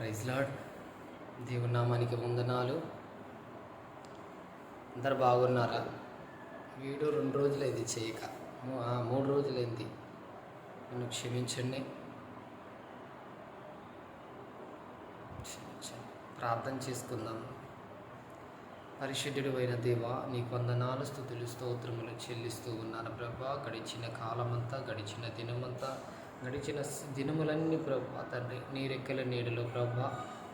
Praise lord. నామానికి వందనాలు. అందరు బాగున్నారా? వీడియో రెండు రోజులైంది చేయక. ఆ, మూడు రోజులైంది. నన్ను క్షమించండి. ప్రార్థన చేసుకుందాం. పరిశుద్ధుడు అయిన దేవా నీకు వందనాలు స్థుతులు స్తోత్రములు చెల్లిస్తూ ఉన్నాను ప్రభా. గడిచిన కాలమంతా గడిచిన దినమంతా గడిచిన దినములన్నీ ప్రభా తండ్రి నీ రెక్కల నీడలో ప్రభా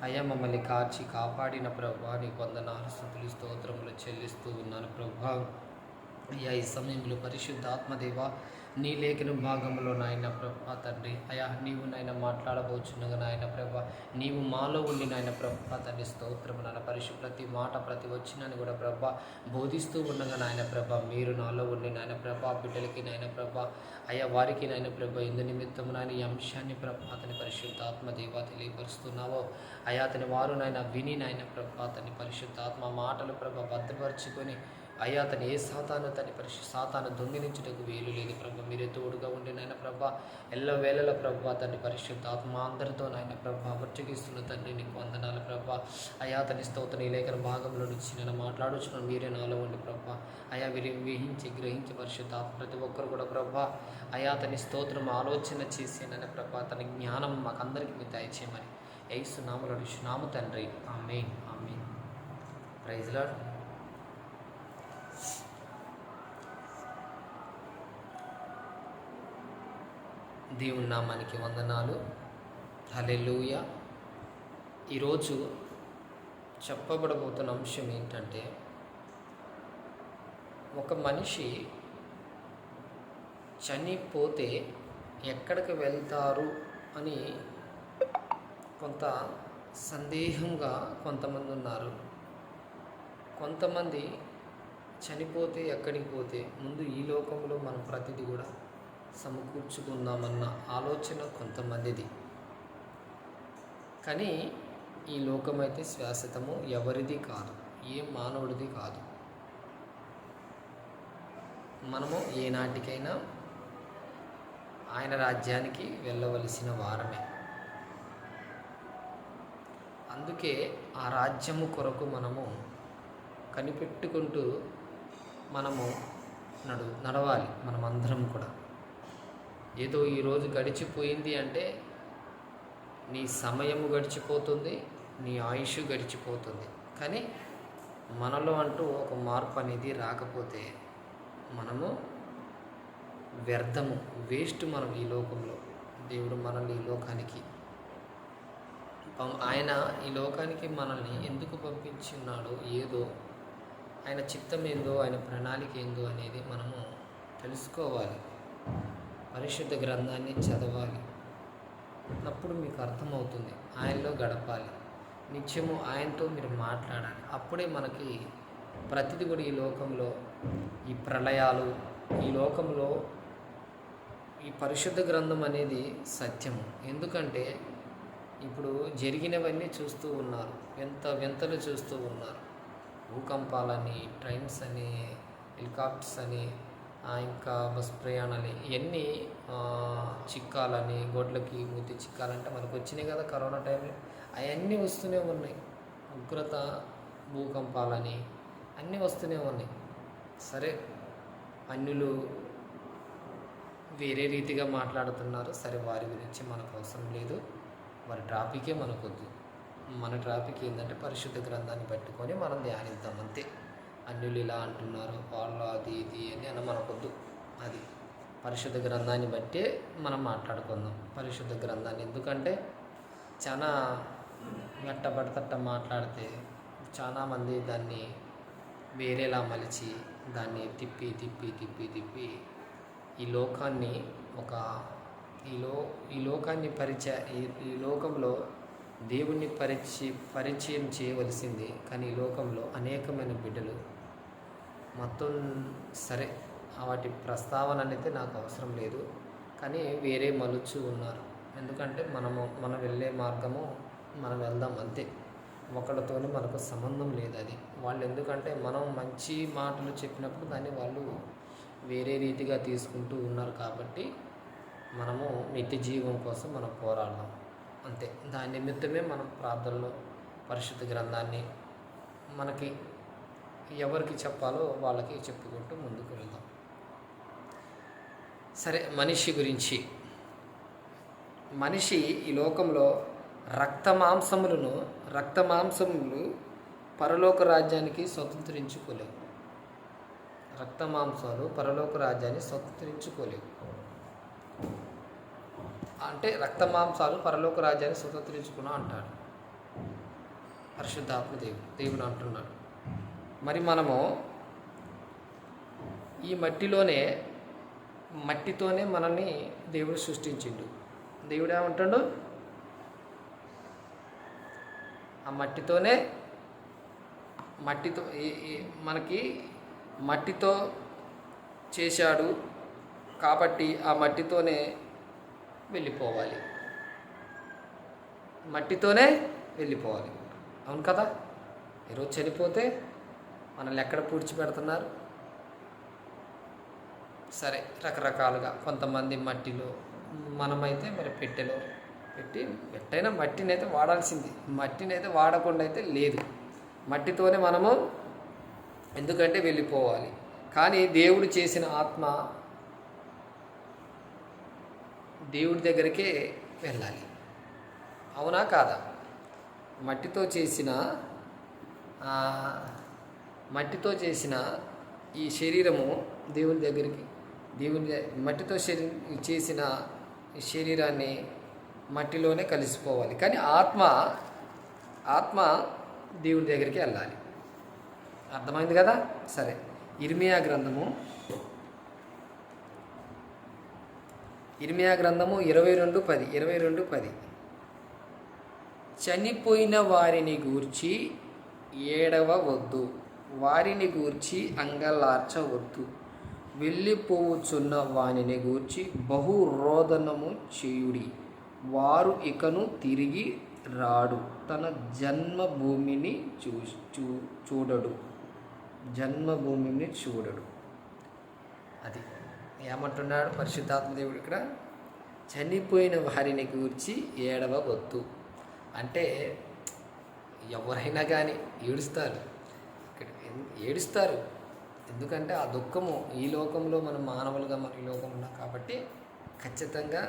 అయ్యా మమ్మల్ని కాచి కాపాడిన ప్రభా నీకు వందనాలు స్థుతులు స్తోత్రములు చెల్లిస్తూ ఉన్నాను ప్రభా. అయ్యా ఈ సమయంలో పరిశుద్ధాత్మదేవ నీ లేఖన భాగంలో నాయన ప్రభా తండ్రి అయ్యా నీవు నాయన మాట్లాడబోచున్నగా నాయన ప్రభా నీవు మాలో ఉండి నాయన ప్రభా తండ్రి స్తోత్రము నాయన పరిశు ప్రతి మాట ప్రతి వచ్చినని కూడా ప్రభా బోధిస్తూ ఉండగా నాయన ప్రభా మీరు నాలో ఉండి నాయన ప్రభా బిడ్డలకి నాయన ప్రభా అయ్యా వారికి నాయన ప్రభు ఇందు నిమిత్తం నాయన ఈ అంశాన్ని ప్రభా అతని పరిశుద్ధాత్మ దేవ తెలియపరుస్తున్నావో. అయ్యా అతని వారు నాయన విని నాయన ప్రభా అతని పరిశుద్ధాత్మ మాటలు ప్రభా భద్రపరుచుకొని అయ్యా అతను ఏ సాతాను తన పరిశు సాతాను దొంగిలించుటకు వీలు లేదు ప్రభ మీరే తోడుగా ఉండి నాయన ప్రభ ఎల్ల వేళల ప్రభ తండ్రి పరిశుద్ధ ఆత్మ అందరితో నాయన ప్రభ వర్చగిస్తున్న తండ్రి నీకు వందనాలు ప్రభ. అయ్యా అతని స్తోత్రం ఈ లేఖన భాగంలో నుంచి నేను మాట్లాడుచున్న మీరే నాలో ఉండి ప్రభ. అయా వీరి విహించి గ్రహించి పరిశుద్ధ ఆత్మ ప్రతి ఒక్కరు కూడా ప్రభ. అయా అతని స్తోత్రం ఆలోచన చేసి నాయన ప్రభ తన జ్ఞానం మాకందరికీ మీరు దయచేయమని. ఏసు నామలు నామ తండ్రి. ఆమె ఆమె ప్రైజ్ దేవుని నామానికి వందనాలు. హలెలూయ ఈరోజు చెప్పబడబోతున్న అంశం ఏంటంటే ఒక మనిషి చనిపోతే ఎక్కడికి వెళ్తారు అని కొంత సందేహంగా కొంతమంది ఉన్నారు. కొంతమంది చనిపోతే ఎక్కడికి పోతే ముందు ఈ లోకంలో మనం ప్రతిదీ కూడా సమకూర్చుకుందామన్న ఆలోచన కొంతమందిది. కానీ ఈ లోకమైతే శాశ్వతము ఎవరిది కాదు ఏ మానవుడిది కాదు. మనము ఏనాటికైనా ఆయన రాజ్యానికి వెళ్ళవలసిన వారమే. అందుకే ఆ రాజ్యము కొరకు మనము కనిపెట్టుకుంటూ మనము నడు నడవాలి మనమందరం కూడా. ఏదో ఈరోజు గడిచిపోయింది అంటే నీ సమయము గడిచిపోతుంది నీ ఆయుష్ గడిచిపోతుంది. కానీ మనలో అంటూ ఒక మార్పు అనేది రాకపోతే మనము వ్యర్థము వేస్ట్ మనం ఈ లోకంలో. దేవుడు మనల్ని ఈ లోకానికి ఆయన ఈ లోకానికి మనల్ని ఎందుకు పంపించున్నాడు ఏదో ఆయన చిత్తం ఏందో ఆయన ప్రణాళిక ఏందో అనేది మనము తెలుసుకోవాలి. పరిశుద్ధ గ్రంథాన్ని చదవాలి. అప్పుడు మీకు అర్థమవుతుంది ఆయనలో గడపాలి. నిత్యము ఆయనతో మీరు మాట్లాడాలి. అప్పుడే మనకి ప్రతిది కూడా ఈ లోకంలో ఈ ప్రళయాలు ఈ లోకంలో ఈ పరిశుద్ధ గ్రంథం అనేది సత్యము. ఎందుకంటే ఇప్పుడు జరిగినవన్నీ చూస్తూ ఉన్నారు. ఎంత వింతలు చూస్తూ ఉన్నారు. భూకంపాలని ట్రైన్స్ అని హెలికాప్టర్స్ అని ఇంకా బస్ ప్రయాణాలు ఇవన్నీ చిక్కాలని గొడ్లకి మూతి చిక్కాలంటే మనకు వచ్చినాయి కదా కరోనా టైంలో. అవన్నీ వస్తూనే ఉన్నాయి. ఉగ్రత భూకంపాలని అన్నీ వస్తూనే ఉన్నాయి. సరే అన్యులు వేరే రీతిగా మాట్లాడుతున్నారు. సరే వారి గురించి మనకు అవసరం లేదు. వారి ట్రాఫికే మనకొద్దు. మన ట్రాఫిక్ ఏంటంటే పరిశుద్ధ గ్రంథాన్ని పట్టుకొని మనం ధ్యానిద్దాం అంతే. అన్యులు ఇలా అంటున్నారు. వాళ్ళు అది ఇది అని అని మనకొద్దు అది పరిశుద్ధ గ్రంథాన్ని బట్టే మనం మాట్లాడుకుందాం. పరిశుద్ధ గ్రంథాన్ని. ఎందుకంటే చాలా మెట్టబడతట్ట మాట్లాడితే చాలామంది దాన్ని వేరేలా మలిచి దాన్ని తిప్పి తిప్పి తిప్పి తిప్పి ఈ లోకాన్ని ఒక ఈ లో ఈ లోకాన్ని పరిచయ ఈ ఈ లోకంలో దేవుణ్ణి పరిచి పరిచయం చేయవలసింది. కానీ ఈ లోకంలో అనేకమైన బిడ్డలు మొత్తం సరే వాటి ప్రస్తావన అనేది నాకు అవసరం లేదు. కానీ వేరే మలుచు ఉన్నారు. ఎందుకంటే మనము మనం వెళ్ళే మార్గము మనం వెళ్దాం అంతే. ఒకళ్ళతోనే మనకు సంబంధం లేదు అది. వాళ్ళు ఎందుకంటే మనం మంచి మాటలు చెప్పినప్పుడు దాన్ని వాళ్ళు వేరే రీతిగా తీసుకుంటూ ఉన్నారు కాబట్టి మనము నిత్య జీవం కోసం మనం పోరాడదాం. అంతే. దాని నిమిత్తమే మనం ప్రార్థనలో పరిశుద్ధ గ్రంథాన్ని మనకి ఎవరికి చెప్పాలో వాళ్ళకి చెప్పుకుంటూ ముందుకు వెళ్దాం. సరే మనిషి గురించి. మనిషి ఈ లోకంలో రక్త మాంసములను రక్త మాంసములు పరలోక రాజ్యానికి స్వతంత్రించుకోలేవు. రక్త మాంసాలు పరలోక రాజ్యాన్ని స్వతంత్రించుకోలేవు. అంటే రక్త మాంసాలు పరలోక రాజ్యాన్ని స్వతంత్రించుకున్నా అంటాడు. పరిశుద్ధాత్మ దేవుడు దేవుడు అంటున్నాడు. మరి మనము ఈ మట్టిలోనే మట్టితోనే మనల్ని దేవుడు సృష్టించిండు. దేవుడు ఏమంటాడు? ఆ మట్టితోనే మట్టితో మనకి మట్టితో చేశాడు కాబట్టి ఆ మట్టితోనే వెళ్ళిపోవాలి. మట్టితోనే వెళ్ళిపోవాలి. అవును కదా? ఈరోజు చనిపోతే మనల్ని ఎక్కడ పూడ్చిపెడుతున్నారు? సరే రకరకాలుగా కొంతమంది మట్టిలో మనమైతే మరి పెట్టెలో పెట్టి పెట్టైన మట్టిని అయితే వాడాల్సింది. మట్టిని అయితే వాడకుండా అయితే లేదు. మట్టితోనే మనము ఎందుకంటే వెళ్ళిపోవాలి. కానీ దేవుడు చేసిన ఆత్మ దేవుడి దగ్గరికే వెళ్ళాలి. అవునా కాదా? మట్టితో చేసిన మట్టితో చేసిన ఈ శరీరము దేవుని దగ్గరికి దేవుని మట్టితో శరీ చేసిన శరీరాన్ని మట్టిలోనే కలిసిపోవాలి. కానీ ఆత్మ ఆత్మ దేవుని దగ్గరికి వెళ్ళాలి. అర్థమైంది కదా? సరే. ఇర్మియా గ్రంథము ఇర్మియా గ్రంథము ఇరవై రెండు పది ఇరవై రెండు పది. చనిపోయిన వారిని గూర్చి ఏడవ వద్దు వారిని గూర్చి అంగలార్చవద్దు. వెళ్ళిపోవచ్చున్న వానిని గూర్చి బహు రోదనము చేయుడి. వారు ఇకను తిరిగి రాడు. తన జన్మభూమిని చూ చూ చూడడు. జన్మభూమిని చూడడు. అది ఏమంటున్నాడు పరిశుద్ధాత్మదేవుడు ఇక్కడ? చనిపోయిన వారిని గూర్చి ఏడవవద్దు. అంటే ఎవరైనా కానీ ఏడుస్తారు. ఏడుస్తారు. ఎందుకంటే ఆ దుఃఖము ఈ లోకంలో మనం మానవులుగా మన ఈ లోకం ఉన్నాం కాబట్టి ఖచ్చితంగా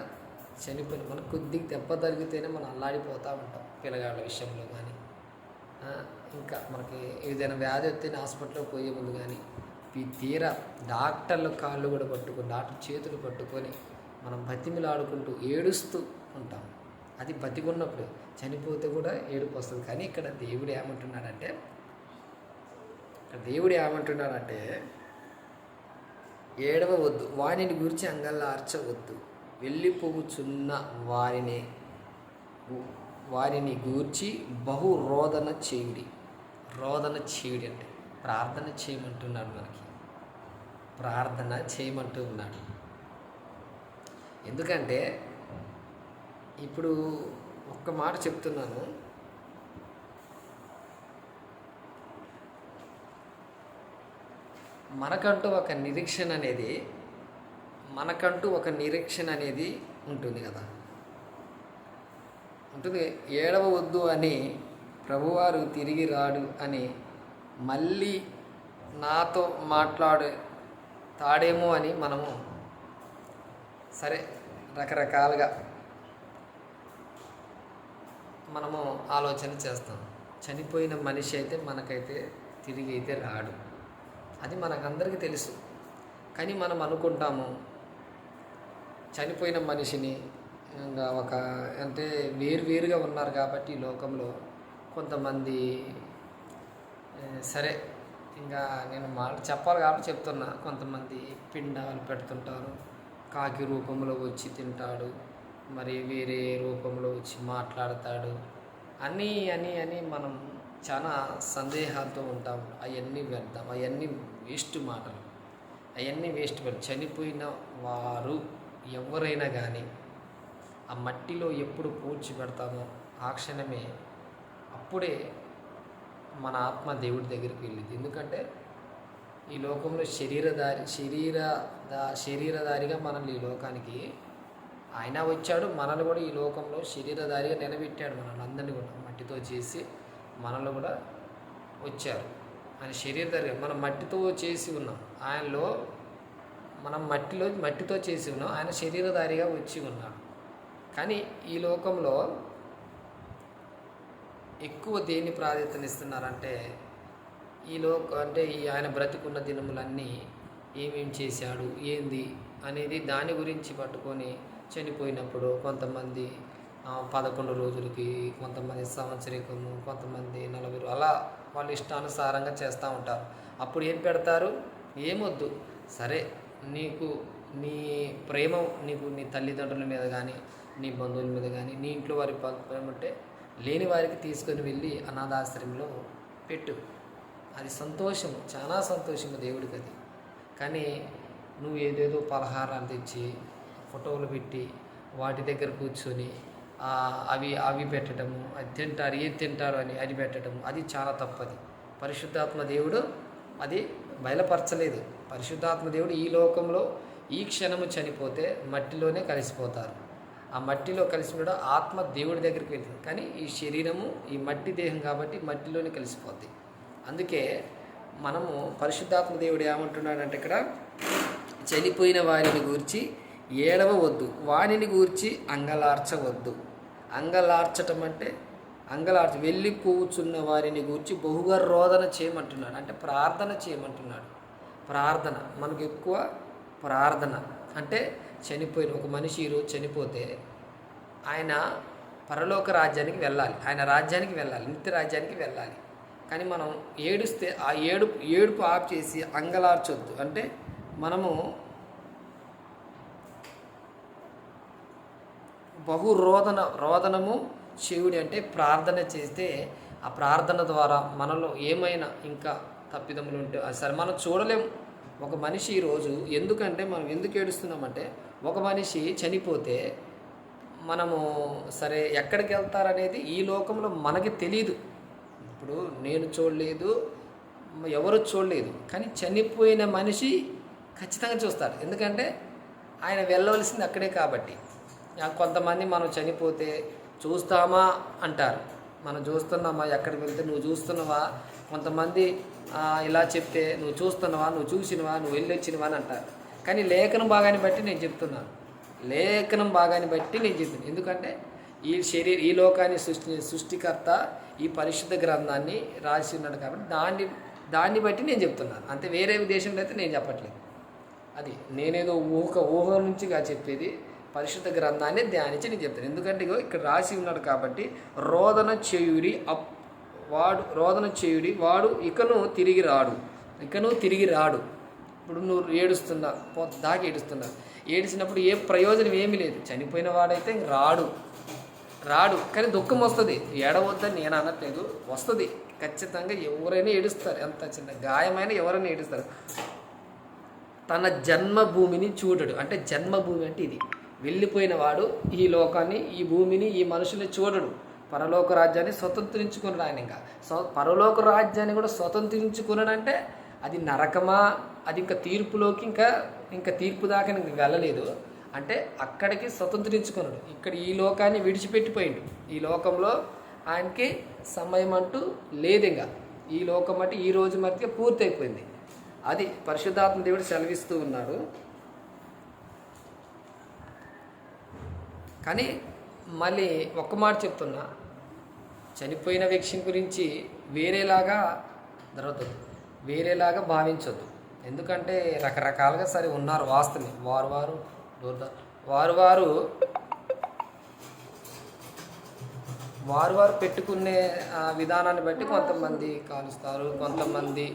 చనిపోయిన మనకు కొద్దిగా దెబ్బ తగిలితేనే మనం అల్లాడిపోతూ ఉంటాం పిల్లగాళ్ళ విషయంలో కానీ. ఇంకా మనకి ఏదైనా వ్యాధి వస్తే హాస్పిటల్కి పోయే ముందు కానీ ఈ తీరా డాక్టర్ల కాళ్ళు కూడా పట్టుకొని డాక్టర్ చేతులు పట్టుకొని మనం బతిమిలాడుకుంటూ ఏడుస్తూ ఉంటాం. అది బతికున్నప్పుడు చనిపోతే కూడా ఏడుపు వస్తుంది. కానీ ఇక్కడ దేవుడు ఏమంటున్నాడంటే దేవుడు ఏమంటున్నాడంటే ఏడవ వద్దు వారిని గురించి అంగల్లార్చవద్దు వెళ్ళిపోవుచున్న వారిని వారిని గూర్చి బహు రోదన చేయుడి. రోదన చేయుడి అంటే ప్రార్థన చేయమంటున్నాడు మనకి. ప్రార్థన చేయమంటూ ఉన్నాడు ఎందుకంటే ఇప్పుడు ఒక్క మాట చెప్తున్నాను. మనకంటూ ఒక నిరీక్షణ అనేది మనకంటూ ఒక నిరీక్షణ అనేది ఉంటుంది కదా. ఉంటుంది. ఏడవ వద్దు అని ప్రభువారు తిరిగి రాడు అని మళ్ళీ నాతో మాట్లాడు తాడేమో అని మనము సరే రకరకాలుగా మనము ఆలోచన చేస్తాం. చనిపోయిన మనిషి అయితే మనకైతే తిరిగి అయితే రాడు. అది మనకందరికీ తెలుసు. కానీ మనం అనుకుంటాము చనిపోయిన మనిషిని ఇంకా ఒక అంటే వేరు వేరుగా ఉన్నారు కాబట్టి ఈ లోకంలో కొంతమంది సరే ఇంకా నేను మాట చెప్పాలి కాబట్టి చెప్తున్నా. కొంతమంది పిండాలు పెడుతుంటారు కాకి రూపంలో వచ్చి తింటాడు మరి వేరే రూపంలో వచ్చి మాట్లాడతాడు. అని అని అని మనం చాలా సందేహాలతో ఉంటాం. అవన్నీ వ్యర్థం అవన్నీ వేస్ట్ మాటలు. అవన్నీ వేస్ట్ మాటలు. చనిపోయిన వారు ఎవరైనా కానీ ఆ మట్టిలో ఎప్పుడు పూడ్చి పెడతామో ఆ క్షణమే అప్పుడే మన ఆత్మ దేవుడి దగ్గరికి వెళ్ళింది. ఎందుకంటే ఈ లోకంలో శరీరధారి శరీర దా శరీరధారిగా మనల్ని ఈ లోకానికి ఆయన వచ్చాడు. మనల్ని కూడా ఈ లోకంలో శరీరధారిగా నిలబెట్టాడు మనల్ని అందరినీ కూడా మట్టితో చేసి మనల్ని కూడా వచ్చారు. ఆయన శరీరధారిగా మనం మట్టితో చేసి ఉన్నాం ఆయనలో మనం మట్టిలో మట్టితో చేసి ఉన్నాం ఆయన శరీరధారిగా వచ్చి ఉన్నాడు. కానీ ఈ లోకంలో ఎక్కువ దేన్ని ప్రాధాన్యతనిస్తున్నారంటే ఈ లోక అంటే ఈ ఆయన బ్రతికున్న దినములన్నీ ఏమేం చేశాడు ఏంది అనేది దాని గురించి పట్టుకొని చనిపోయినప్పుడు కొంతమంది పదకొండు రోజులకి కొంతమంది సంవత్సరికము కొంతమంది నలభై అలా వాళ్ళు ఇష్టానుసారంగా చేస్తూ ఉంటారు. అప్పుడు ఏం పెడతారు? ఏమొద్దు. సరే నీకు నీ ప్రేమ నీకు నీ తల్లిదండ్రుల మీద కానీ నీ బంధువుల మీద కానీ నీ ఇంట్లో వారి ప్రేమ ఉంటే లేని వారికి తీసుకొని వెళ్ళి అనాథాశ్రమంలో పెట్టు. అది సంతోషం చాలా సంతోషము దేవుడికి అది. కానీ నువ్వు ఏదేదో పలహారాలు తెచ్చి ఫోటోలు పెట్టి వాటి దగ్గర కూర్చొని అవి అవి పెట్టడము అది తింటారు ఏది తింటారు అని అది పెట్టడము అది చాలా తప్పది. పరిశుద్ధాత్మ దేవుడు అది బయలుపరచలేదు. పరిశుద్ధాత్మ దేవుడు ఈ లోకంలో ఈ క్షణము చనిపోతే మట్టిలోనే కలిసిపోతారు. ఆ మట్టిలో కలిసిపోవడం ఆత్మ దేవుడి దగ్గరికి వెళ్తుంది. కానీ ఈ శరీరము ఈ మట్టి దేహం కాబట్టి మట్టిలోనే కలిసిపోద్ది. అందుకే మనము పరిశుద్ధాత్మ దేవుడు ఏమంటున్నాడంటే ఇక్కడ చనిపోయిన వారిని గూర్చి ఏడవవద్దు వానిని గూర్చి అంగలార్చవద్దు. అంగలార్చటం అంటే అంగలార్చ వెళ్ళి కూర్చున్న వారిని గూర్చి బహుగా రోదన చేయమంటున్నాడు. అంటే ప్రార్థన చేయమంటున్నాడు. ప్రార్థన. మనకు ఎక్కువ ప్రార్థన. అంటే చనిపోయిన ఒక మనిషి ఈరోజు చనిపోతే ఆయన పరలోక రాజ్యానికి వెళ్ళాలి. ఆయన రాజ్యానికి వెళ్ళాలి. నిత్య రాజ్యానికి వెళ్ళాలి. కానీ మనం ఏడుస్తే ఆ ఏడుపు ఏడుపు ఆఫ్ చేసి అంగలార్చొద్దు. అంటే మనము బహు రోదన రోదనము శివుడి అంటే ప్రార్థన చేస్తే ఆ ప్రార్థన ద్వారా మనలో ఏమైనా ఇంకా తప్పిదములు ఉంటే అది సరే మనం చూడలేం. ఒక మనిషి ఈరోజు ఎందుకంటే మనం ఎందుకు ఏడుస్తున్నామంటే ఒక మనిషి చనిపోతే మనము సరే ఎక్కడికి వెళ్తారనేది ఈ లోకంలో మనకి తెలియదు ఇప్పుడు నేను చూడలేదు ఎవరు చూడలేదు కానీ చనిపోయిన మనిషి ఖచ్చితంగా చూస్తాడు. ఎందుకంటే ఆయన వెళ్ళవలసింది అక్కడే కాబట్టి. కొంతమంది మనం చనిపోతే చూస్తామా అంటారు. మనం చూస్తున్నామా ఎక్కడికి వెళ్తే నువ్వు చూస్తున్నావా? కొంతమంది ఇలా చెప్తే నువ్వు చూస్తున్నావా నువ్వు చూసినవా నువ్వు వెళ్ళొచ్చినవా అని అంటారు. కానీ లేఖనం భాగాన్ని బట్టి నేను చెప్తున్నాను. లేఖనం భాగాన్ని బట్టి నేను చెప్తున్నాను. ఎందుకంటే ఈ శరీర ఈ లోకాన్ని సృష్టి సృష్టికర్త ఈ పరిశుద్ధ గ్రంథాన్ని రాసి ఉన్నాడు కాబట్టి దాన్ని దాన్ని బట్టి నేను చెప్తున్నాను. అంతే వేరే దేశంలో అయితే నేను చెప్పట్లేదు. అది నేనేదో ఊహ ఊహ నుంచిగా చెప్పేది. పరిశుద్ధ గ్రంథాన్ని ధ్యానించి నేను చెప్తాను. ఎందుకంటే ఇగో ఇక్కడ రాసి ఉన్నాడు కాబట్టి రోదన చేయుడి అప్ వాడు రోదన చేయుడి వాడు ఇకను తిరిగి రాడు. ఇకను తిరిగి రాడు. ఇప్పుడు నువ్వు ఏడుస్తున్నా పో దాకా ఏడుస్తున్నా. ఏడిచినప్పుడు ఏ ప్రయోజనం ఏమీ లేదు. చనిపోయిన వాడైతే ఇంక రాడు. రాడు. కానీ దుఃఖం వస్తుంది. ఏడవద్దని నేను అనట్లేదు. వస్తుంది. ఖచ్చితంగా ఎవరైనా ఏడుస్తారు. ఎంత చిన్న గాయమైన ఎవరైనా ఏడుస్తారు. తన జన్మభూమిని చూడడు. అంటే జన్మభూమి అంటే ఇది. వెళ్ళిపోయిన వాడు ఈ లోకాన్ని ఈ భూమిని ఈ మనుషుల్ని చూడడు. పరలోక రాజ్యాన్ని స్వతంత్రించుకున్నాడు ఆయన ఇంకా. పరలోక రాజ్యాన్ని కూడా స్వతంత్రించుకున్నాడు అంటే అది నరకమా? అది ఇంకా తీర్పులోకి ఇంకా ఇంకా తీర్పు దాకా ఇంక వెళ్ళలేదు. అంటే అక్కడికి స్వతంత్రించుకున్నాడు. ఇక్కడ ఈ లోకాన్ని విడిచిపెట్టిపోయిండు. ఈ లోకంలో ఆయనకి సమయం అంటూ లేదు ఇంకా. ఈ లోకం అంటే ఈ రోజు మధ్య పూర్తయిపోయింది. అది పరిశుద్ధాత్మ దేవుడు సెలవిస్తూ ఉన్నాడు. కానీ మళ్ళీ ఒక్క మాట చెప్తున్నా. చనిపోయిన వ్యక్తిని గురించి వేరేలాగా జరగదు వేరేలాగా భావించొద్దు. ఎందుకంటే రకరకాలుగా సరే ఉన్నారు వాస్తవమే వారు వారు వారు వారు వారు వారు పెట్టుకునే విధానాన్ని బట్టి కొంతమంది కాలుస్తారు కొంతమంది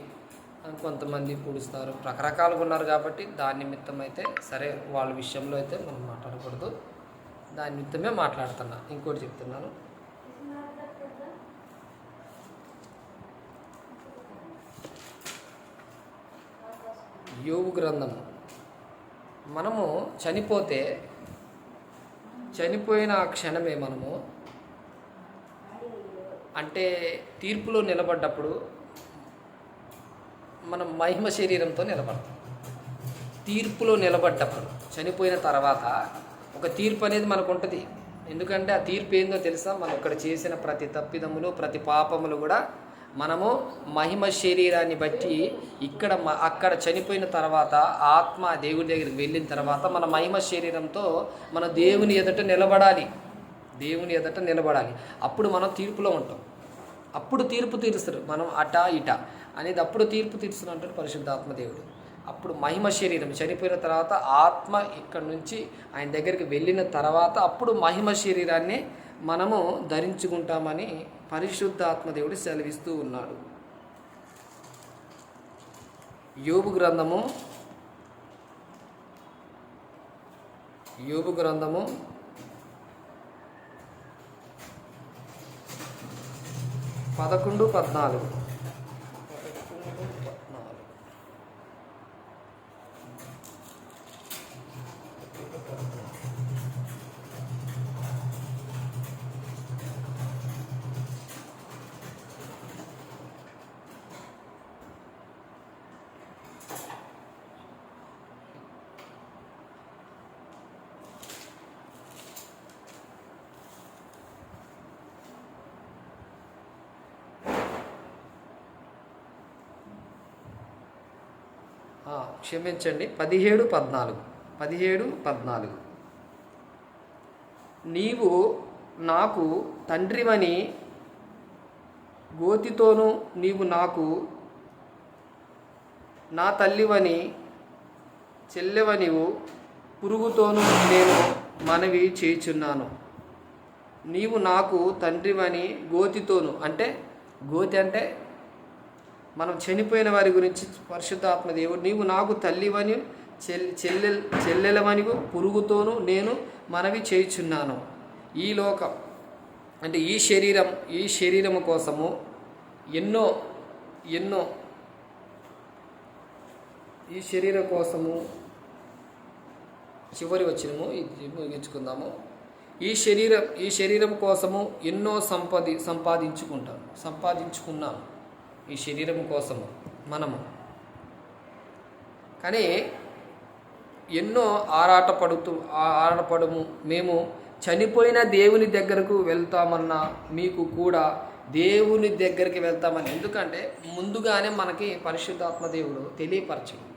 కొంతమంది పూడుస్తారు. రకరకాలుగా ఉన్నారు కాబట్టి దాని నిమిత్తం అయితే సరే వాళ్ళ విషయంలో అయితే మనం మాట్లాడకూడదు. దాని నిమిత్తమే మాట్లాడుతున్నా. ఇంకోటి చెప్తున్నాను. యోగు గ్రంథము. మనము చనిపోతే చనిపోయిన ఆ క్షణమే మనము అంటే తీర్పులో నిలబడ్డప్పుడు మనం మహిమ శరీరంతో నిలబడతాం. తీర్పులో నిలబడ్డప్పుడు చనిపోయిన తర్వాత ఒక తీర్పు అనేది మనకు ఉంటుంది ఎందుకంటే ఆ తీర్పు ఏందో తెలుసా? మనం ఇక్కడ చేసిన ప్రతి తప్పిదములు ప్రతి పాపములు కూడా మనము మహిమ శరీరాన్ని బట్టి ఇక్కడ అక్కడ చనిపోయిన తర్వాత ఆత్మ దేవుడి దగ్గరికి వెళ్ళిన తర్వాత మన మహిమ శరీరంతో మన దేవుని ఎదుట నిలబడాలి. దేవుని ఎదుట నిలబడాలి. అప్పుడు మనం తీర్పులో ఉంటాం. అప్పుడు తీర్పు తీరుస్తారు. మనం అట ఇట అనేది అప్పుడు తీర్పు తీరుస్తున్నట్టు పరిశుద్ధాత్మ దేవుడు. అప్పుడు మహిమ శరీరం. చనిపోయిన తర్వాత ఆత్మ ఇక్కడ నుంచి ఆయన దగ్గరికి వెళ్ళిన తర్వాత అప్పుడు మహిమ శరీరాన్ని మనము ధరించుకుంటామని పరిశుద్ధాత్మ దేవుడు సెలవిస్తూ ఉన్నాడు. యోబు గ్రంథము యోబు గ్రంథము పదకొండు పద్నాలుగు. క్షమించండి. పదిహేడు పద్నాలుగు. పదిహేడు పద్నాలుగు. నీవు నాకు తండ్రివని గోతితోనూ నీవు నాకు నా తల్లివని చెల్లెవనివు పురుగుతోనూ నేను మనవి చేయుచున్నాను. నీవు నాకు తండ్రివని గోతితోను అంటే గోతి అంటే మనం చనిపోయిన వారి గురించి పరిశుద్ధాత్మ దేవుడు నీవు నాకు తల్లివని చెల్ చెల్లె చెల్లెలవని పురుగుతోనూ నేను మనవి చేయుచున్నాను. ఈ లోకం అంటే ఈ శరీరం ఈ శరీరము కోసము ఎన్నో ఎన్నో ఈ శరీరం కోసము చివరి వచ్చినము ఇది ముగించుకుందాము. ఈ శరీరం ఈ శరీరం కోసము ఎన్నో సంపాది సంపాదించుకుంటాం సంపాదించుకున్నాను ఈ శరీరం కోసము మనము. కానీ ఎన్నో ఆరాటపడుతూ ఆ- ఆరాటపడము. మేము చనిపోయిన దేవుని దగ్గరకు వెళ్తామన్నా మీకు కూడా దేవుని దగ్గరికి వెళ్తామని. ఎందుకంటే ముందుగానే మనకి పరిశుద్ధాత్మ దేవుడు తెలియపరచడు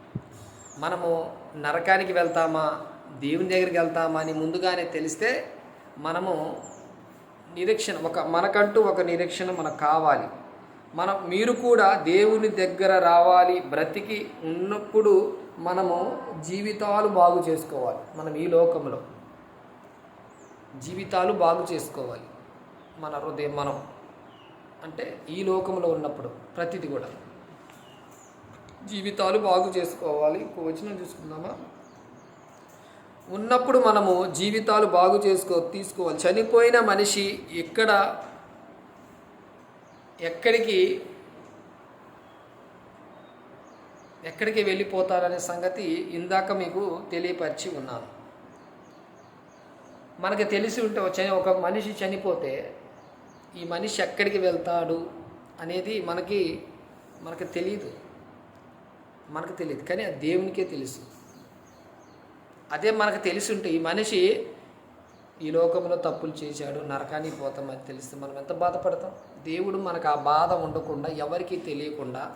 మనము నరకానికి వెళ్తామా దేవుని దగ్గరికి వెళ్తామా అని ముందుగానే తెలిస్తే మనము నిరీక్షణ ఒక మనకంటూ ఒక నిరీక్షణ మనకు కావాలి. మనం మీరు కూడా దేవుని దగ్గర రావాలి బ్రతికి ఉన్నప్పుడు మనము జీవితాలు బాగు చేసుకోవాలి. మనం ఈ లోకంలో జీవితాలు బాగు చేసుకోవాలి. మన హృదయం మనం. అంటే ఈ లోకంలో ఉన్నప్పుడు ప్రతిది కూడా. జీవితాలు బాగు చేసుకోవాలి. ఇంకో చూసుకుందామా? ఉన్నప్పుడు మనము జీవితాలు బాగు చేసుకో తీసుకోవాలి. చనిపోయిన మనిషి ఎక్కడ ఎక్కడికి ఎక్కడికి వెళ్ళిపోతారనే సంగతి ఇందాక మీకు తెలియపరిచి ఉన్నాను. మనకి తెలిసి ఉంటే ఒక చని- ఒక మనిషి చనిపోతే ఈ మనిషి ఎక్కడికి వెళ్తాడు అనేది మనకి మనకు తెలియదు మనకు తెలియదు కానీ అది దేవునికే తెలుసు. అదే మనకు తెలిసి ఉంటే ఈ మనిషి ఈ లోకంలో తప్పులు చేశాడు నరకానికి పోతామని తెలిస్తే మనం ఎంత బాధపడతాం? దేవుడు మనకు ఆ బాధ ఉండకుండా ఎవరికీ తెలియకుండా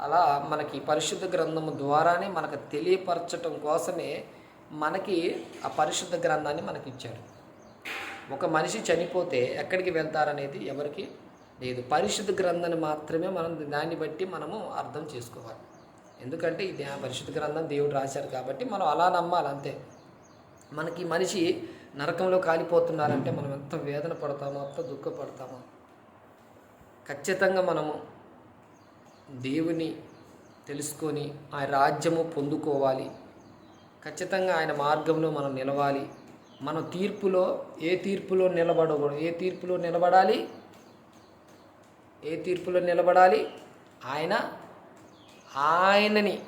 అలా మనకి పరిశుద్ధ గ్రంథము ద్వారానే మనకు తెలియపరచటం కోసమే మనకి ఆ పరిశుద్ధ గ్రంథాన్ని మనకి ఇచ్చాడు. ఒక మనిషి చనిపోతే ఎక్కడికి వెళ్తారనేది ఎవరికి లేదు. పరిశుద్ధ గ్రంథాన్ని మాత్రమే మనం దాన్ని బట్టి మనము అర్థం చేసుకోవాలి. ఎందుకంటే ఇది పరిశుద్ధ గ్రంథం దేవుడు రాశారు కాబట్టి మనం అలా నమ్మాలి అంతే. మనకి మనిషి నరకంలో కాలిపోతున్నారంటే మనం ఎంత వేదన పడతామో ఎంత దుఃఖపడతామో. ఖచ్చితంగా మనము దేవుని తెలుసుకొని ఆయన రాజ్యము పొందుకోవాలి. ఖచ్చితంగా ఆయన మార్గంలో మనం నిలవాలి. మన తీర్పులో ఏ తీర్పులో నిలబడకూడదు ఏ తీర్పులో నిలబడాలి? ఏ తీర్పులో నిలబడాలి? ఆయన ఆయనని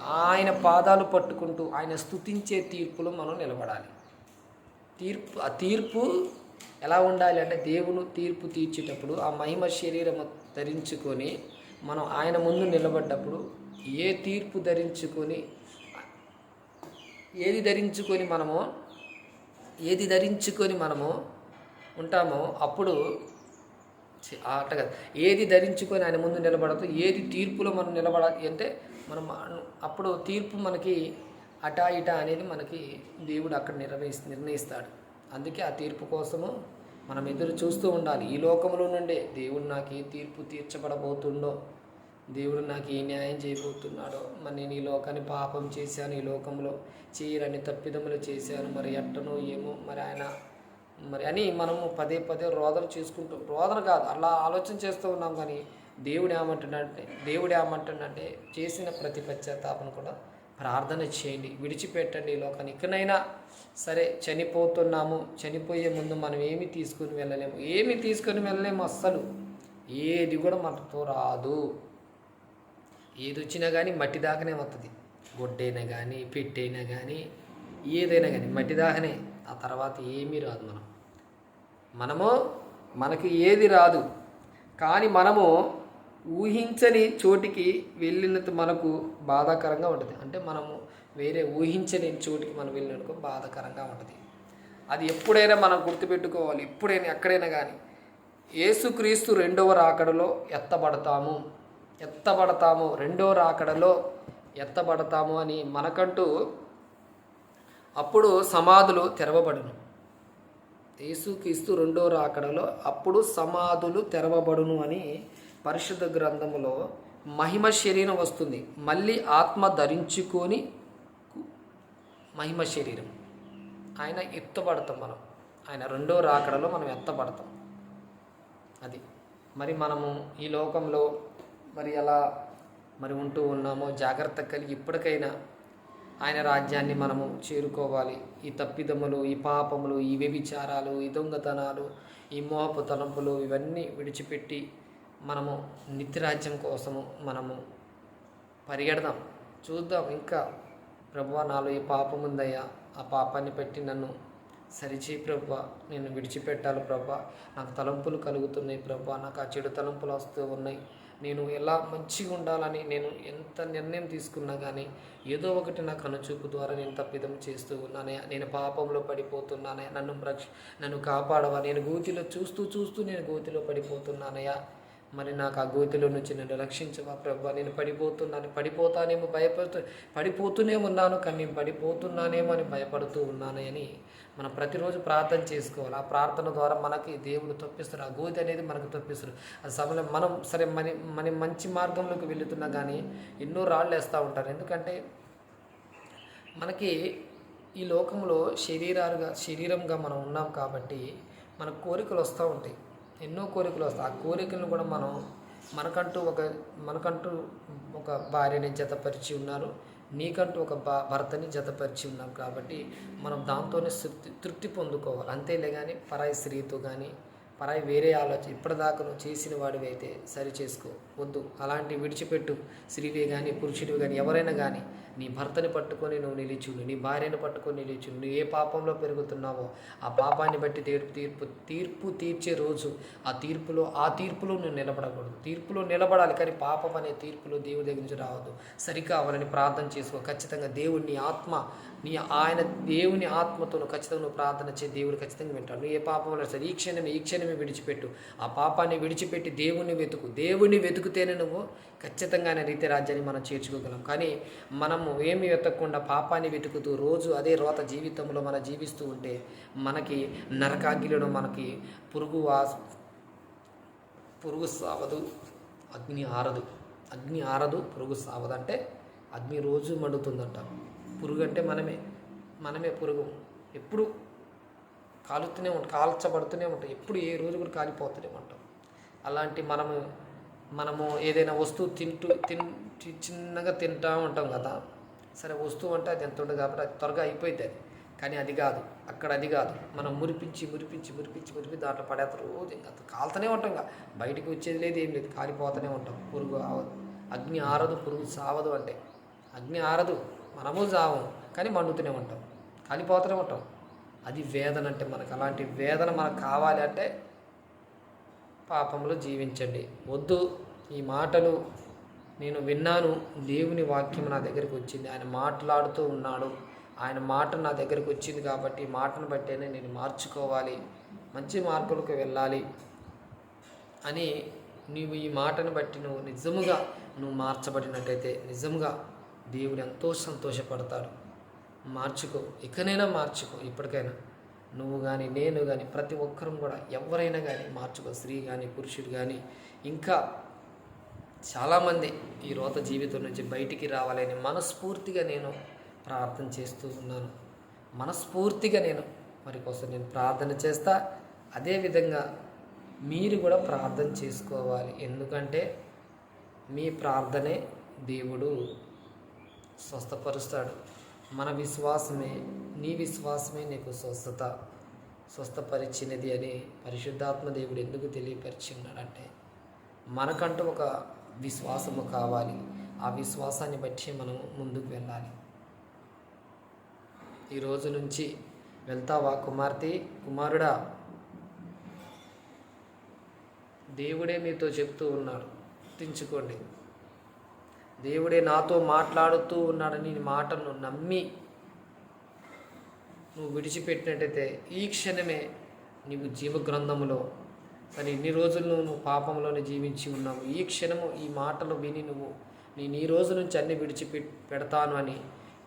ఆయన పాదాలు పట్టుకుంటూ ఆయన స్తుతించే తీర్పులో మనం నిలబడాలి. తీర్పు ఆ తీర్పు ఎలా ఉండాలి అంటే దేవుడు తీర్పు తీర్చేటప్పుడు ఆ మహిమ శరీరం ధరించుకొని మనం ఆయన ముందు నిలబడ్డప్పుడు ఏ తీర్పు ధరించుకొని ఏది ధరించుకొని మనము ఏది ధరించుకొని మనము ఉంటామో అప్పుడు అట్ట కదా. ఏది ధరించుకొని ఆయన ముందు నిలబడదు ఏది తీర్పులో మనం నిలబడాలి అంటే మనం అప్పుడు తీర్పు మనకి అటా ఇటా అనేది మనకి దేవుడు అక్కడ నిర్వహిస్తు నిర్ణయిస్తాడు. అందుకే ఆ తీర్పు కోసము మనం ఎదురు చూస్తూ ఉండాలి. ఈ లోకంలో నుండే దేవుడు నాకు ఏ తీర్పు తీర్చబడబోతుండో దేవుడు నాకు ఏ న్యాయం చేయబోతున్నాడో మరి నేను ఈ లోకాన్ని పాపం చేశాను ఈ లోకంలో చేయరని తప్పిదములు చేశాను మరి ఎట్టనో ఏమో మరి ఆయన మరి అని మనము పదే పదే రోదన చేసుకుంటూ రోదన కాదు అలా ఆలోచన చేస్తూ ఉన్నాం కానీ దేవుడు ఏమంటున్నాడంటే దేవుడు ఏమంటున్నాడంటే చేసిన ప్రతి పశ్చాత్తాపను కూడా ప్రార్థన చేయండి. విడిచిపెట్టండి ఈ లోకాన్ని. ఇకనైనా సరే చనిపోతున్నాము. చనిపోయే ముందు మనం ఏమి తీసుకుని వెళ్ళలేము? ఏమి తీసుకొని వెళ్ళలేము అస్సలు. ఏది కూడా మనతో రాదు. ఏది వచ్చినా కానీ మట్టి దాకనే వస్తుంది గొడ్డైనా కానీ పెట్టైనా కానీ ఏదైనా కానీ మట్టి దాకనే. ఆ తర్వాత ఏమీ రాదు మనం. మనము మనకి ఏది రాదు. కానీ మనము ఊహించని చోటికి వెళ్ళినంత మనకు బాధాకరంగా ఉంటుంది. అంటే మనము వేరే ఊహించని చోటికి మనం వెళ్ళినట్టుకో బాధాకరంగా ఉంటుంది. అది ఎప్పుడైనా మనం గుర్తుపెట్టుకోవాలి. ఎప్పుడైనా ఎక్కడైనా కానీ ఏసుక్రీస్తు రెండవ రాకడలో ఎత్తబడతాము. ఎత్తబడతాము. రెండవ రాకడలో ఎత్తబడతాము అని మనకంటూ అప్పుడు సమాధులు తెరవబడును. యేసుక్రీస్తు రెండో రాకడలో అప్పుడు సమాధులు తెరవబడును అని పరిశుద్ధ గ్రంథములో మహిమ శరీరం వస్తుంది. మళ్ళీ ఆత్మ ధరించుకొని మహిమ శరీరం. ఆయన ఎత్తబడతాం మనం. ఆయన రెండో రాకడలో మనం ఎత్తబడతాం. అది. మరి మనము ఈ లోకంలో మరి ఎలా మరి ఉంటూ ఉన్నామో జాగ్రత్త కలిగి ఇప్పటికైనా ఆయన రాజ్యాన్ని మనము చేరుకోవాలి. ఈ తప్పిదములు ఈ పాపములు ఈ వ్యభిచారాలు ఈ దొంగతనాలు ఈ మోహపు తలంపులు ఇవన్నీ విడిచిపెట్టి మనము నిత్యరాజ్యం కోసము మనము పరిగెడదాం. చూద్దాం ఇంకా ప్రభువ నాలో ఈ పాపం ఉందయ్యా? ఆ పాపాన్ని పెట్టి నన్ను సరిచేయి ప్రభా నేను విడిచిపెట్టాలి ప్రభా నాకు తలంపులు కలుగుతున్నాయి ప్రభా నాకు ఆ చెడు తలంపులు వస్తూ ఉన్నాయి. నేను ఎలా మంచిగా ఉండాలని నేను ఎంత నిర్ణయం తీసుకున్నా కానీ ఏదో ఒకటి నా కనుచూపు ద్వారా నేను తప్పిదం చేస్తూ ఉన్నానే నేను పాపంలో పడిపోతున్నానే నన్ను రక్ష నన్ను కాపాడవా. నేను గోతిలో చూస్తూ చూస్తూ నేను గోతిలో పడిపోతున్నానయ్యా. మరి నాకు ఆ గోతిలో నుంచి నన్ను రక్షించవా ప్రభా. నేను పడిపోతున్నాను పడిపోతానేమో భయపడుతూ పడిపోతూనే ఉన్నాను కానీ నేను పడిపోతున్నానేమో అని భయపడుతూ ఉన్నానని మనం ప్రతిరోజు ప్రార్థన చేసుకోవాలి. ఆ ప్రార్థన ద్వారా మనకి దేవుడు తప్పిస్తారు ఆ గోతి అనేది మనకు తప్పిస్తారు ఆ సమయంలో మనం సరే మన మన మంచి మార్గంలోకి వెళుతున్నా కానీ ఎన్నో రాళ్ళు వేస్తూ ఉంటారు. ఎందుకంటే మనకి ఈ లోకంలో శరీరాలుగా శరీరంగా మనం ఉన్నాం కాబట్టి మన కోరికలు వస్తూ ఉంటాయి. ఎన్నో కోరికలు వస్తాయి. ఆ కోరికలను కూడా మనం మనకంటూ ఒక మనకంటూ ఒక భార్యని జతపరిచి ఉన్నారు. నీకంటూ ఒక భర్తని జతపరిచి ఉన్నారు. కాబట్టి మనం దాంతోనే తృప్తి తృప్తి పొందుకోవాలి. అంతేలే కానీ పరాయి స్త్రీతో కానీ పరాయి వేరే ఆలోచన ఇప్పటిదాకా నువ్వు చేసిన వాడివి అయితే సరి చేసుకో. వద్దు. అలాంటి విడిచిపెట్టు. స్త్రీవి కానీ పురుషుడివి కానీ ఎవరైనా కానీ నీ భర్తని పట్టుకొని నువ్వు నిలిచుండు నీ భార్యను పట్టుకొని నిలిచుండు నువ్వు ఏ పాపంలో పెరుగుతున్నావో ఆ పాపాన్ని బట్టి తీర్పు తీర్పు తీర్పు తీర్చే రోజు ఆ తీర్పులో ఆ తీర్పులో నువ్వు నిలబడకూడదు. తీర్పులో నిలబడాలి కానీ పాపం అనే తీర్పులో దేవుడి దగ్గర నుంచి రావద్దు. సరికావాలని ప్రార్థన చేసుకో. ఖచ్చితంగా దేవుడిని ఆత్మ నీ ఆయన దేవుని ఆత్మతో నువ్వు ఖచ్చితంగా నువ్వు ప్రార్థన చే దేవుడు ఖచ్చితంగా వింటాడు. నువ్వు ఏ పాపంలో సరే ఈ క్షణమే ఈ క్షణమే విడిచిపెట్టు. ఆ పాపాన్ని విడిచిపెట్టి దేవుణ్ణి వెతుకు. దేవుణ్ణి వెతుకుతేనే నువ్వు ఖచ్చితంగా ఆయన రీతి రాజ్యాన్ని మనం చేర్చుకోగలం. కానీ మనము ఏమి వెతకకుండా పాపాన్ని వెతుకుతూ రోజు అదే రోత జీవితంలో మనం జీవిస్తూ ఉంటే మనకి నరకాగ్నిలో మనకి పురుగు వా పురుగు సావదు అగ్ని ఆరదు. అగ్ని ఆరదు పురుగు సావదు. అంటే అగ్ని రోజు మండుతుందంట. పురుగు అంటే మనమే మనమే పురుగు. ఎప్పుడు కాలుతూనే ఉంటాం కాల్చబడుతూనే ఉంటాం. ఎప్పుడు ఏ రోజు కూడా కాలిపోతూనే ఉంటాం అలాంటి మనము మనము ఏదైనా వస్తువు తింటూ తిన్ చి- చిన్నగా తింటూ ఉంటాం కదా. సరే వస్తువు అంటే అది ఎంత ఉండదు కాబట్టి అది త్వరగా అయిపోయింది అది. కానీ అది కాదు. అక్కడ అది కాదు. మనం మురిపించి మురిపించి మురిపించి మురిపి దాంట్లో పడేత రోజు ఇంకా. కాలుతూనే ఉంటాం ఇంకా. బయటికి వచ్చేది లేదు ఏం లేదు. కాలిపోతూనే ఉంటాం. పురుగు ఆవదు అగ్ని ఆరదు పురుగు సావదు అంటే. అగ్ని ఆరదు. మనము చావం కానీ మండుతూనే ఉంటాం. కాలిపోతూనే ఉంటాం. అది వేదన అంటే మనకు అలాంటి వేదన మనకు కావాలి అంటే పాపంలో జీవించండి. వద్దు ఈ మాటలు నేను విన్నాను దేవుని వాక్యం నా దగ్గరికి వచ్చింది. ఆయన మాట్లాడుతూ ఉన్నాడు. ఆయన మాట నా దగ్గరికి వచ్చింది కాబట్టి మాటను బట్టేనే నేను మార్చుకోవాలి. మంచి మార్పులకు వెళ్ళాలి అని నీవు ఈ మాటను బట్టి నువ్వు నిజముగా నువ్వు మార్చబడినట్టయితే నిజముగా దేవుడు ఎంతో సంతోషపడతాడు. మార్చుకో. ఇకనైనా మార్చుకో. ఇప్పటికైనా. నువ్వు కానీ నేను కానీ ప్రతి ఒక్కరం కూడా ఎవరైనా కానీ మార్చుకో. స్త్రీ కానీ పురుషుడు కానీ ఇంకా చాలామంది ఈ రోత జీవితం నుంచి బయటికి రావాలని మనస్ఫూర్తిగా నేను ప్రార్థన చేస్తూ ఉన్నాను. మనస్ఫూర్తిగా నేను మరి కోసం నేను ప్రార్థన చేస్తా. అదేవిధంగా మీరు కూడా ప్రార్థన చేసుకోవాలి. ఎందుకంటే మీ ప్రార్థనే దేవుడు స్వస్థపరుస్తాడు. మన విశ్వాసమే నీ విశ్వాసమే నీకు స్వస్థత. స్వస్థపరిచినది అని పరిశుద్ధాత్మ దేవుడు ఎందుకు తెలియపరిచిన్నాడంటే మనకంటూ ఒక విశ్వాసము కావాలి. ఆ విశ్వాసాన్ని బట్టి మనం ముందుకు వెళ్ళాలి. ఈ రోజు నుంచి వెళ్తావా కుమార్తె? కుమారుడా దేవుడే మీతో చెప్తూ ఉన్నాడు. గుర్తించుకోండి. దేవుడే నాతో మాట్లాడుతూ ఉన్నాడని నీ మాటను నమ్మి నువ్వు విడిచిపెట్టినట్టయితే ఈ క్షణమే నీవు జీవ సరే కానీ ఇన్ని రోజులు నువ్వు పాపంలోనే జీవించి ఉన్నావు. ఈ క్షణము ఈ మాటలు విని నువ్వు నేను ఈ రోజు నుంచి అన్ని విడిచిపె పెడతాను అని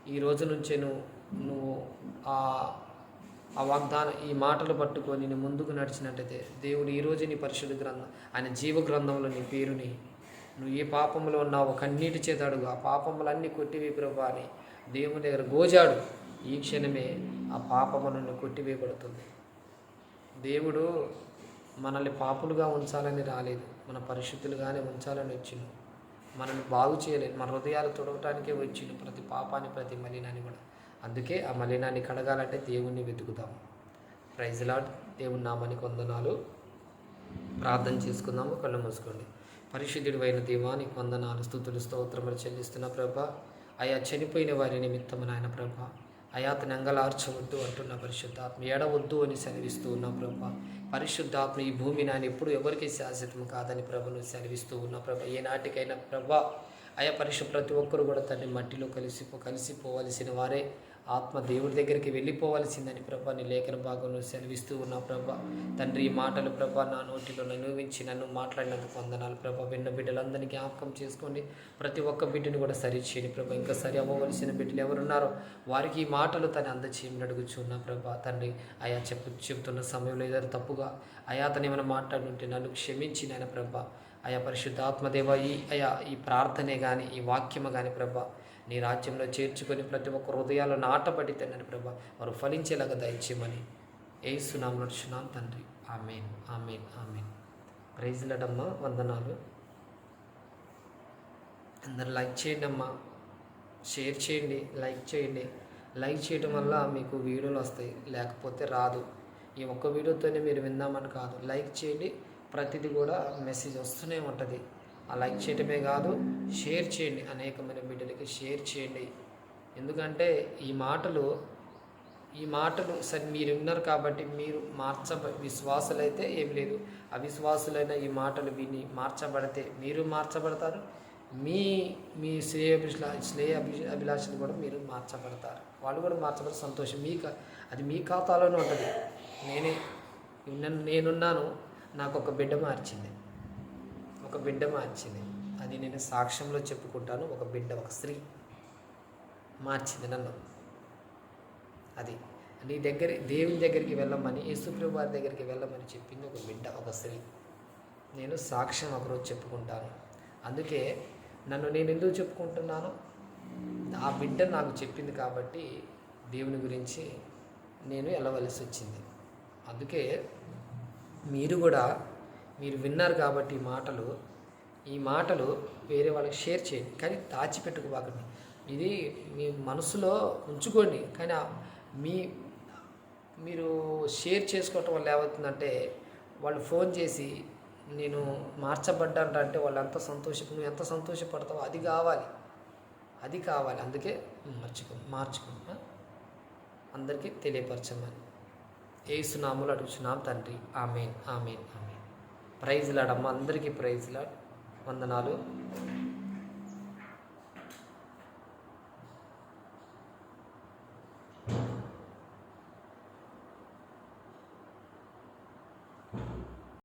ఈ రోజు నుంచే నువ్వు నువ్వు ఆ ఆ వాగ్దానం ఈ మాటలు పట్టుకొని నేను ముందుకు నడిచినట్టయితే దేవుడు ఈ నీ పరిశుద్ధ గ్రంథం ఆయన జీవ గ్రంథంలో నీ పేరుని నువ్వు ఏ పాపంలో ఉన్నావు కన్నీటి చేత అడుగు. ఆ పాపములన్నీ కొట్టివే ప్రభా అని దేవుని దగ్గర గోజాడు. ఈ క్షణమే ఆ పాపము నుండి కొట్టివేయబడుతుంది. దేవుడు మనల్ని పాపులుగా ఉంచాలని రాలేదు. మన పరిశుద్ధులుగానే ఉంచాలని వచ్చిండు. మనల్ని బాగు చేయలేదు. మన హృదయాలు తొడవటానికే వచ్చిండు. ప్రతి పాపాన్ని ప్రతి మలినాన్ని కూడా. అందుకే ఆ మలినాన్ని కడగాలంటే దేవుణ్ణి వెతుకుతాము ప్రైజ్ లాడ్ దేవుని నామానికి వందనాలు. ప్రార్థన చేసుకుందాము. కళ్ళు మూసుకోండి. పరిశుద్ధుడు అయిన దేవానికి వందనాలు స్థుతులు స్తోత్రములు చెల్లిస్తున్న ప్రభ. అయా చనిపోయిన వారి నిమిత్తం నాయన ప్రభ. అయాతని తనంగలార్చవద్దు అంటున్న పరిశుద్ధాత్మ. ఏడవద్దు అని సెలవిస్తూ ఉన్న ప్రభ. పరిశుద్ధాత్మ ఈ భూమి నాయన ఎప్పుడు ఎవరికి శాశ్వతం కాదని ప్రభును సెలవిస్తూ ఉన్న ప్రభ. ఏ నాటికైనా ప్రభ అయా పరిశు ప్రతి ఒక్కరు కూడా తండ్రి మట్టిలో కలిసిపో కలిసిపోవలసిన వారే. ఆత్మ దేవుడి దగ్గరికి వెళ్ళిపోవలసిందని ప్రభా నీ లేఖన భాగంలో సెలవిస్తూ ఉన్న ప్రభా. తండ్రి ఈ మాటలు ప్రభా నా నోటిలో నన్నువించి నన్ను మాట్లాడినందుకు వందనాలు ప్రభా. విన్న బిడ్డలందరినీ జ్ఞాపకం చేసుకోండి. ప్రతి ఒక్క బిడ్డని కూడా సరిచేయని ప్రభా. ప్రభ ఇంకా సరి అవ్వవలసిన బిడ్డలు ఎవరున్నారో వారికి ఈ మాటలు తను అందచేయమని అడుగుచున్నా ప్రభా. తండ్రి అయా చెప్పు చెబుతున్న సమయంలో ఏదైనా తప్పుగా అయా తను ఏమైనా మాట్లాడుంటే నన్ను క్షమించి నాయన ప్రభ. అయా పరిశుద్ధాత్మదేవ ఈ అయా ఈ ప్రార్థనే కానీ ఈ వాక్యము కానీ ప్రభా నీ రాజ్యంలో చేర్చుకొని ప్రతి ఒక్క హృదయాల్లో నాటబడి తిన్నని ప్రభ వారు ఫలించేలాగా దయచేయమని. ఏసునాం నడుచున్నాం తండ్రి. ఆమెన్. ఆమెన్. ఆమెన్. ప్రైజ్లడమ్మా వందనాలు. అందరు లైక్ చేయండి అమ్మా. షేర్ చేయండి. లైక్ చేయండి. లైక్ చేయడం వల్ల మీకు వీడియోలు వస్తాయి. లేకపోతే రాదు. ఈ ఒక్క వీడియోతోనే మీరు విందామని కాదు. లైక్ చేయండి. ప్రతిదీ కూడా మెసేజ్ వస్తూనే ఉంటుంది. ఆ లైక్ చేయటమే కాదు షేర్ చేయండి. అనేకమైన బిడ్డలకి షేర్ చేయండి. ఎందుకంటే ఈ మాటలు ఈ మాటలు సరే మీరు విన్నారు కాబట్టి మీరు మార్చ విశ్వాసులైతే ఏం లేదు. అవిశ్వాసులైన ఈ మాటలు విని మార్చబడితే మీరు మార్చబడతారు. మీ మీ శ్రేయ అభిలా శ్రేయ అభి అభిలాషలు కూడా మీరు మార్చబడతారు. వాళ్ళు కూడా మార్చబడి సంతోషం. మీ అది మీ ఖాతాలోనే ఉంటుంది. నేనే నేనున్నాను. నాకు ఒక బిడ్డ మార్చింది. ఒక బిడ్డ మార్చింది. అది నేను సాక్ష్యంలో చెప్పుకుంటాను. ఒక బిడ్డ ఒక స్త్రీ మార్చింది నన్ను. అది. నీ దగ్గర దేవుని దగ్గరికి వెళ్ళమని యేసుప్రభు వారి దగ్గరికి వెళ్ళమని చెప్పింది ఒక బిడ్డ ఒక స్త్రీ. నేను సాక్ష్యం ఒకరోజు చెప్పుకుంటాను. అందుకే నన్ను నేను ఎందుకు చెప్పుకుంటున్నాను? ఆ బిడ్డ నాకు చెప్పింది కాబట్టి దేవుని గురించి నేను వెళ్ళవలసి వచ్చింది. అందుకే మీరు కూడా మీరు విన్నారు కాబట్టి ఈ మాటలు ఈ మాటలు వేరే వాళ్ళకి షేర్ చేయండి కానీ దాచిపెట్టుకోబాకండి. ఇది మీ మనసులో ఉంచుకోండి కానీ మీ మీరు షేర్ చేసుకోవటం వల్ల ఏమవుతుందంటే వాళ్ళు ఫోన్ చేసి నేను మార్చబడ్డాను అంటే వాళ్ళు ఎంత సంతోష నువ్వు ఎంత సంతోషపడతావో అది కావాలి. అది కావాలి. అందుకే మార్చుకో మార్చుకో అందరికీ తెలియపరచమని. ఏసునాములు అడుగుచున్నాం తండ్రి. Amen amen amen. ప్రైజ్ లాడమ్మ అందరికీ ప్రైజ్ లాడ్ వందనాలు.